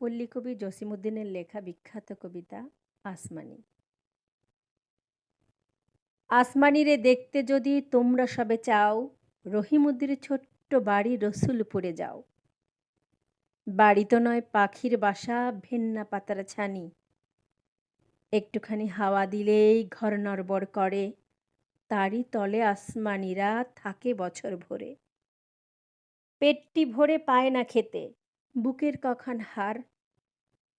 পল্লীকবি জসিমউদ্দিনের লেখা বিখ্যাত কবিতা আসমানি। আসমানিরে দেখতে যদি তোমরা সবে চাও, রহিমুদ্দির ছোট্ট বাড়ি রসুলপুরে যাও। বাড়ি তো নয়, পাখির বাসা, ভেন্না পাতার ছানি। একটুখানি হাওয়া দিলেই ঘর নড়বড় করে, তারই তলে আসমানিরা থাকে বছর ভরে। পেটটি ভরে পায় না খেতে বুকের কখন হার?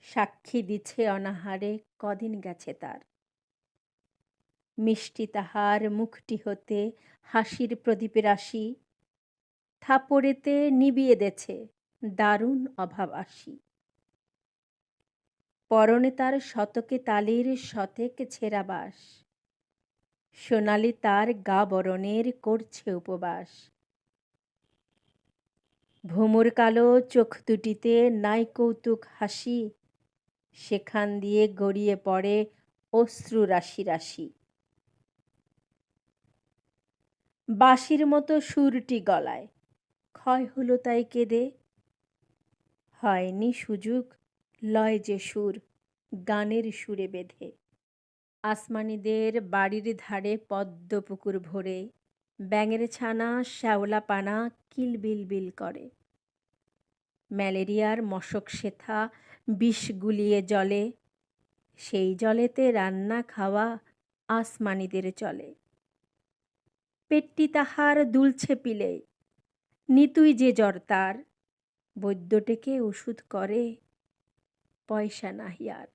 সাক্ষী দিছে অনাহারে, কদিন গেছে তার? মিষ্টি তাহার মুখটি হতে হাসির প্রদীপের রাশি থাপড়েতে নিবিয়ে দেছে দারুণ অভাব আসি। পরনে তার শতকে তালির শতেক ছেঁড়া বাস, সোনালি তার গা বরণের করছে উপবাস। ভুমুর কালো চোখ দুটিতে নাই কৌতুক হাসি। সেখান দিয়ে গড়িয়ে পড়ে অশ্রু রাশি রাশি। বাঁশির মতো সুরটি গলায়। ক্ষয় হলো তাই কেঁদে। হয়নি সুযোগ, লয় যে সুর, গানের সুরে বেঁধে। আসমানিদের বাড়ির ধারে পদ্ম পুকুর ভরে, ব্যাঙের ছানা, শ্যাওলা পানা কিলবিল বিল করে। ম্যালেরিয়ার মশক শেথা বিষ গুলিয়ে জলে। সেই জলেতে রান্না খাওয়া আসমানিদের চলে। পেটটি তাহার দুলছে পিলে। নিতুই যে জ্বর তার বৈদ্যটেকে ওষুধ করে, পয়সা নাহি আর।